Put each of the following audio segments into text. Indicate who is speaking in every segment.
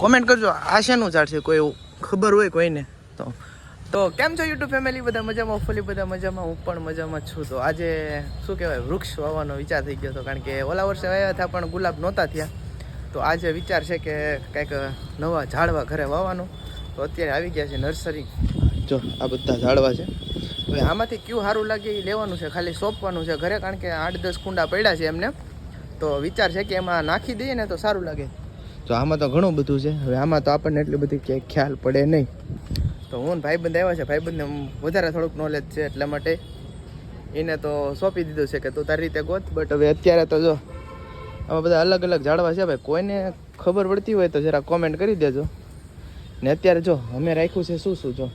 Speaker 1: Comment કરજો. આ શેનું ઝાડ છે કોઈ એવું ખબર હોય કોઈને તો. તો કેમ છો યુટ્યુબ ફેમિલી? બધા મજામાં? ઓફલી બધા મજામાં? હું પણ મજામાં છું. તો આજે શું કહેવાય, વૃક્ષ વાવવાનો વિચાર થઈ ગયો હતો. કારણ કે ઓલા વર્ષે વાવ્યા હતા, પણ ગુલાબ નહોતા થયા. તો આજે વિચાર છે કે કંઈક નવા ઝાડવા ઘરે વાવવાનું. તો અત્યારે આવી ગયા છે નર્સરી. જો, આ બધા ઝાડવા છે. હવે આમાંથી કયું સારું લાગે એ લેવાનું છે. ખાલી સોંપવાનું છે ઘરે, કારણ કે આઠ દસ કુંડા પડ્યા છે એમને. તો વિચાર છે કે એમાં નાખી દઈએ ને તો સારું લાગે. તો આમાં તો ઘણું બધું છે. હવે આમાં તો આપણને એટલી બધી ક્યાંય ખ્યાલ પડે નહીં. તો હું ભાઈબંધ આવ્યા છે. ભાઈબંધને વધારે થોડુંક નોલેજ છે એટલા માટે એને તો સોંપી દીધું છે કે તું તારી રીતે ગોત. બટ હવે અત્યારે તો જો આમાં બધા અલગ અલગ ઝાડવા છે ભાઈ. કોઈને ખબર પડતી હોય તો જરા કોમેન્ટ કરી દેજો. ને અત્યારે જો, અમે રાખ્યું છે શું શું જો?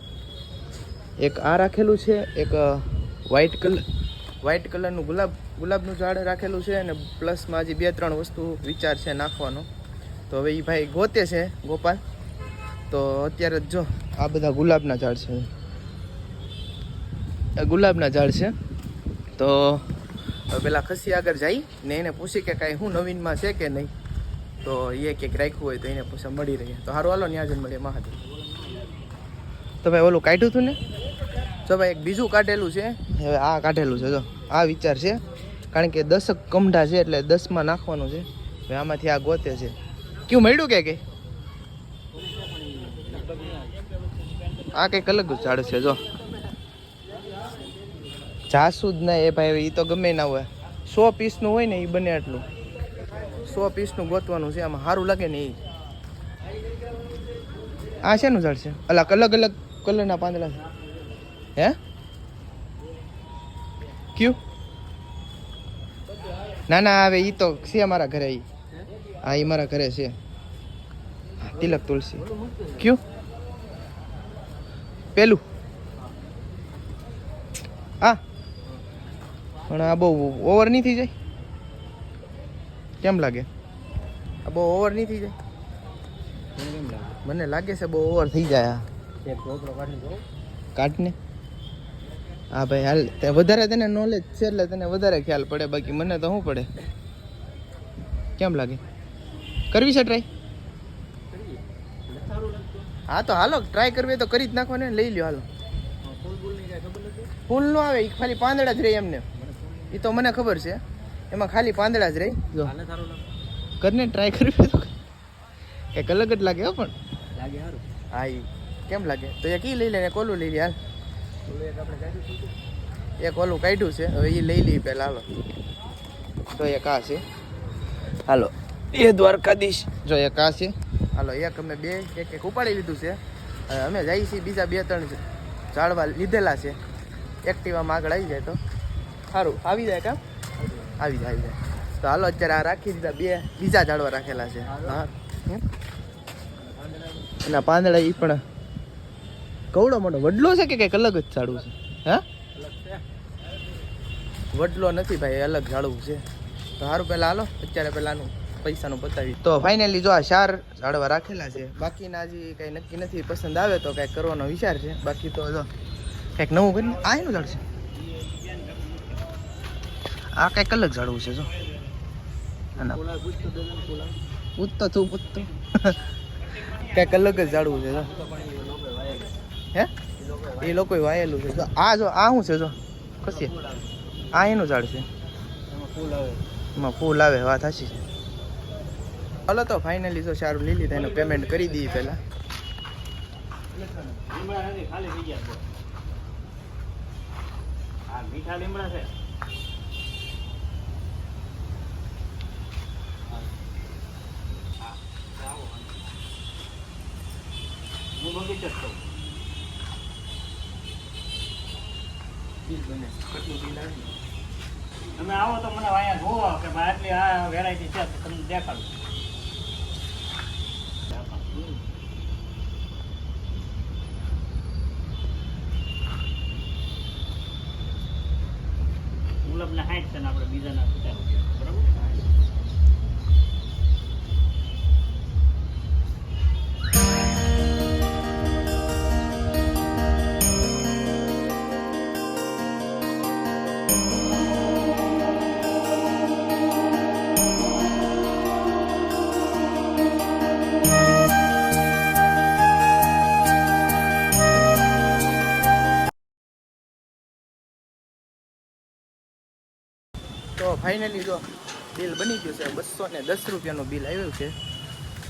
Speaker 1: એક આ રાખેલું છે, એક વ્હાઈટ કલર વ્હાઈટ કલરનું ગુલાબ, ગુલાબનું ઝાડ રાખેલું છે અને પ્લસમાં હજી બે ત્રણ વસ્તુ વિચાર છે નાખવાનો. તો હવે એ ભાઈ ગોતે છે, ગોપાલ. તો અત્યારે જ આ બધા ગુલાબના ઝાડ છે. ગુલાબના ઝાડ છે. તો પેલા ખસી આગળ જઈ ને એને પૂછી કે કાંઈ શું નવીનમાં છે કે નહીં. તો એ કંઈક રાખ્યું હોય તો એને પૂછે, મળી રહીએ તો સારું હાલો ત્યાં જ મળીએ, મહાદેવ. તો ભાઈ ઓલું કાઢ્યું હતું ને? જો ભાઈ એક બીજું કાઢેલું છે. હવે આ કાઢેલું છે, જો. આ વિચાર છે. કારણ કે દસક કમઢા છે એટલે દસમાં નાખવાનું છે. હવે આમાંથી આ ગોતે છે. કયું મળ્યું કે કંઈ આ કંઈક અલગ ઝાડ છે, જો. જાસૂદ ના એ ભાઈ એ તો ગમે ના હોય. સો પીસનું હોય ને એ બને એટલું સો પીસનું ગોતવાનું છે, આમાં સારું લાગે ને એ આ શેનું ઝાડ છે? અલગ અલગ અલગ કલરના પાંદડા છે. હે? ક્યું? ના ના હવે એ તો છે અમારા ઘરે ઈ. હા એ મારા ઘરે છે. તિલક તુલસી. કયું? પેલું? આ પણ આ બહુ ઓવર નહીં થઈ જાય? કેમ લાગે? આ બહુ ઓવર નહીં થઈ જાય? મને લાગે છે બહુ ઓવર થઈ જાય આ. કાઢને. હા ભાઈ હાલ તે વધારે તને નોલેજ છે એટલે તને વધારે ખ્યાલ પડે બાકી મને તો શું પડે? કેમ લાગે? કરવી છે ટ્રાય હા તો હાલો ટ્રાય કરવી તો કરી જ નાખવાને લઈ લ્યો હાલો. ફૂલ નો આવે એ ખાલી પાંદડા જ રહે એમને. એ તો મને ખબર છે. એમાં ખાલી પાંદડા જ રહે. જો. કરને ટ્રાય કરવી તો કંઈક અલગ જ લાગે હો પણ. હા એ કેમ લાગે? તો એક ઈ લઈ લે ને એક લઈ લે હાલ. એક ઓલું કાઢ્યું છે હવે એ લઈ લઈ પહેલાં હાલો. તો એક આ છે. હાલો. એ દ્વારકાધીશ. જો એક આ છે. હાલો, એક અમે બે, એક એક ઉપાડી લીધું છે. અમે જઈએ છીએ બીજા બે ત્રણ ઝાડવા લીધેલા છે. એક્ટિવામાં આગળ આવી જાય તો. સારું આવી જાય કામ આવી જાય આવી જાય. તો હાલો, અત્યારે આ રાખી દીધા બે, બીજા ઝાડવા રાખેલા છે. હા? એના પાંદડા એ પણ કવડો મોટો, વડલો છે કે કંઈક અલગ જ ઝાડવું છે? હા? વડલો નથી ભાઈ અલગ ઝાડવું છે. તો સારું પહેલાં હાલો, અત્યારે પહેલાંનું પૈસાનું પતાવી તો ફાઇનલી જો આ ચાર ઝાડવા રાખેલા છે બાકીના હજી કંઈ નક્કી નથી પસંદ આવે તો કંઈક કરવાનો વિચાર છે. બાકી તો જો કંઈક નવું કરીને આ એનું ઝાડ છે? આ કંઈક અલગ ઝાડવું છે જો. આના પૂછતો તું પૂછતો. કંઈક અલગ જ ઝાડવું છે જો. હે? એ લોકોએ વાયેલું છે જો. આ જો આ શું છે જો? કસી આ એનું ઝાડ છે. એમાં ફૂલ આવે વાત સાચી છે. હાલો તો ફાઇનલી તો સારું લઈ લીધા એનું પેમેન્ટ કરી દઈએ પહેલાં.
Speaker 2: મીઠા લીમડા છે તમે આવો તો મને અહીંયા જોવો કે આટલી આ વેરાયટી છે તમને દેખાડું. ગુલાબના સાઠ છે ને આપણે બીજાના પચાસ બરાબર
Speaker 1: ફાઇનલી જો બિલ બની ગયું છે, બસો ને દસ રૂપિયાનું બિલ આવ્યું છે.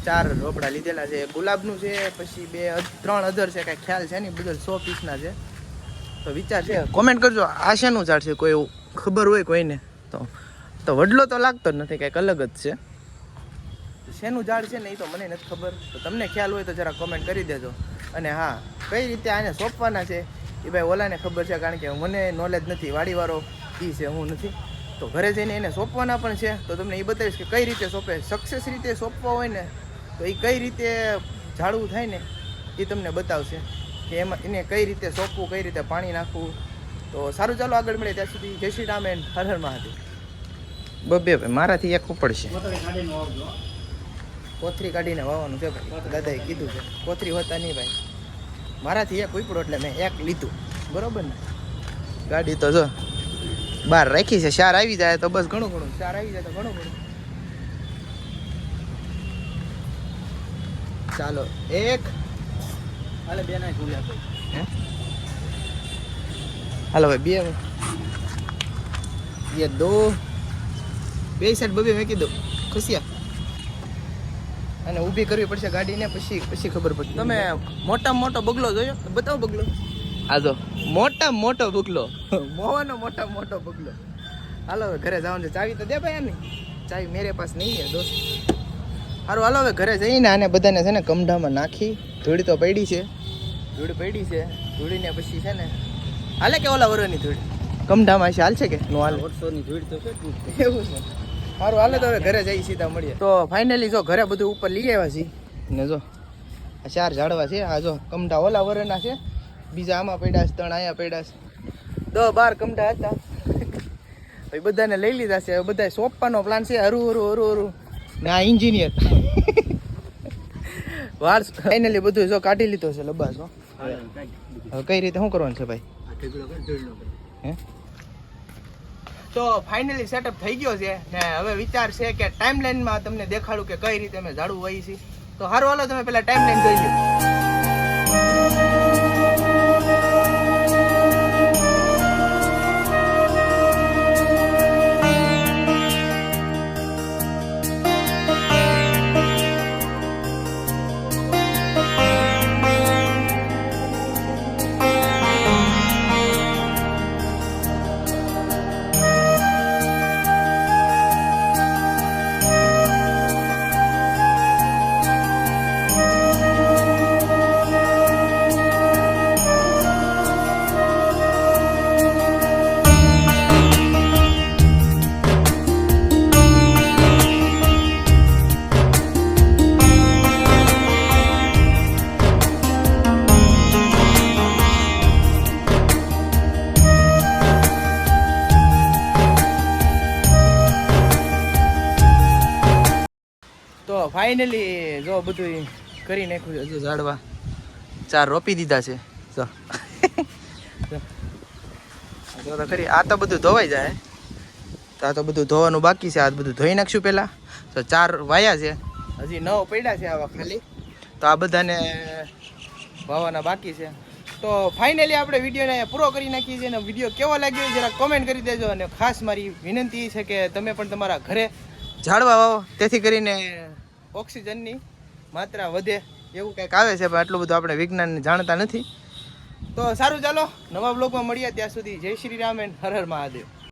Speaker 1: ચાર રોપડા લીધેલા છે, ગુલાબનું છે, પછી બે, ત્રણ અધર છે, કાંઈ ખ્યાલ છે નહીં, બધા સો પીસના છે. તો વિચાર છે કોમેન્ટ કરજો આ શેનું ઝાડ છે, કોઈ ખબર હોય કોઈને, તો તો વડલો તો લાગતો જ નથી, કાંઈક અલગ જ છે. શેનું ઝાડ છે ને એ તો મને નથી ખબર, તો તમને ખ્યાલ હોય તો જરા કોમેન્ટ કરી દેજો. અને હા, કઈ રીતે આને સોંપવાના છે, એ ભાઈ ઓલાને ખબર છે, કારણ કે મને નોલેજ નથી, વાડીવાળો એ છે, હું નથી. તો ઘરે જઈને એને સોંપવાના પણ છે. તો તમને એ બતાવીશ કે કઈ રીતે સોંપે. સક્સેસ રીતે સોંપવા હોય ને તો એ કઈ રીતે ઝાડવું થાય ને એ તમને બતાવશે કે એમાં એને કઈ રીતે સોંપવું કઈ રીતે પાણી નાખવું. તો સારું ચાલો આગળ મળે ત્યાં સુધી જય શ્રી રામ એન્ડ હર હર મહાદેવ. બબે ભાઈ મારાથી એક ઉપડશે કોથરી કાઢીને વાવવાનું છે ભાઈ. દાદાએ કીધું છે. કોથરી હોતા નહીં ભાઈ. મારાથી એક ઉપડો એટલે મેં એક લીધું. બરોબર ને? ગાડી તો જો. બહાર રાખી છે શાર આવી જાય તો બસ ઘણું ઘણું. શાર આવી જાય તો ઘણું ઘણું. ચાલો એક.
Speaker 2: હાલે બે ના ખુલ્યા
Speaker 1: હે? હાલો ભાઈ બે ये દો. બે સાઈડ બબે મેકી દો. ખુશિયા. અને ઊભી કરવી પડશે ગાડીને પછી પછી ખબર પડશે તમે મોટામાં મોટો બગલો જોયો? બતાવો બગલો. આ જો મોટામાં મોટો બગલો મોવાનો મોટામાં મોટો બગલો હાલો હવે ઘરે જવાનું છે. ચાવી તો દે ભાઈ આની. ચાવી મેરે પાસ નહીં હે દોસ્ત. સારું હાલો હવે ઘરે જઈને આને બધાને છે ને કમઢામાં નાખી. ધૂળી તો પડી છે. ધૂળ પડી છે. ધૂળીને પછી છે ને હાલે કે ઓલા વરોની ધૂળ? કમઢામાં છે હાલ છે કે? નો હાલ?
Speaker 2: વર્ષોની ધૂળ તો છે.
Speaker 1: એવું છે. સારું હાલે તો હવે ઘરે જઈ સીધા મળીએ. તો ફાઇનલી જો ઘરે બધું ઉપર લઈ આવ્યા છીએ. ને જો આ ચાર ઝાડવા છે. આ જો કમઢા ઓલા વરના છે. બીજા આમાં પડ્યા છે, ત્રણ અહીંયા પડ્યા છે. દસ બાર કમટા હતા. ભાઈ બધાને લઈ લીધા છે, હવે બધા સોંપવાનો પ્લાન છે, હરું હરું હરું હરું. ને એન્જિનિયર વાર ફાઇનલી બધું જો કાઢી લીધો છે, લબાસો હવે કઈ રીતે શું કરવાનું છે ભાઈ? તો ફાઇનલી સેટઅપ થઈ ગયો છે, ને હવે વિચાર છે કે ટાઈમ લાઈનમાં તમને દેખાડું કે કઈ રીતે અમે ઝાડુ વહી છીએ તો સારું હાલો, તમે પેલા ટાઈમલાઈન જોઈ લો ફાઇનલી જો બધું કરી નાખ્યું હજુ ઝાડવા. ચાર રોપી દીધા છે. જો. તો ખરી, આ તો બધું ધોવાઈ જાય. તો આ તો બધું ધોવાનું બાકી છે, આ બધું ધોઈ નાખશું પહેલાં. તો ચાર વાયા છે. હજી નવ પડ્યા છે આવા ખાલી. તો આ બધાને વાવવાના બાકી છે. તો ફાઇનલી આપણે વિડીયોને પૂરો કરી નાખીએ છીએ અને વીડિયો કેવો લાગ્યો જરા કોમેન્ટ કરી દેજો. અને ખાસ મારી વિનંતી છે કે તમે પણ તમારા ઘરે ઝાડવા વાવો. તેથી કરીને ઓક્સિજનની માત્રા વધે એવું કંઈક આવે છે પણ આટલું બધું આપણે વિજ્ઞાનને જાણતા નથી. તો સારું ચાલો નવા બ્લોગમાં મળીએ ત્યાં સુધી. જય શ્રી રામ એન્ડ હર હર મહાદેવ.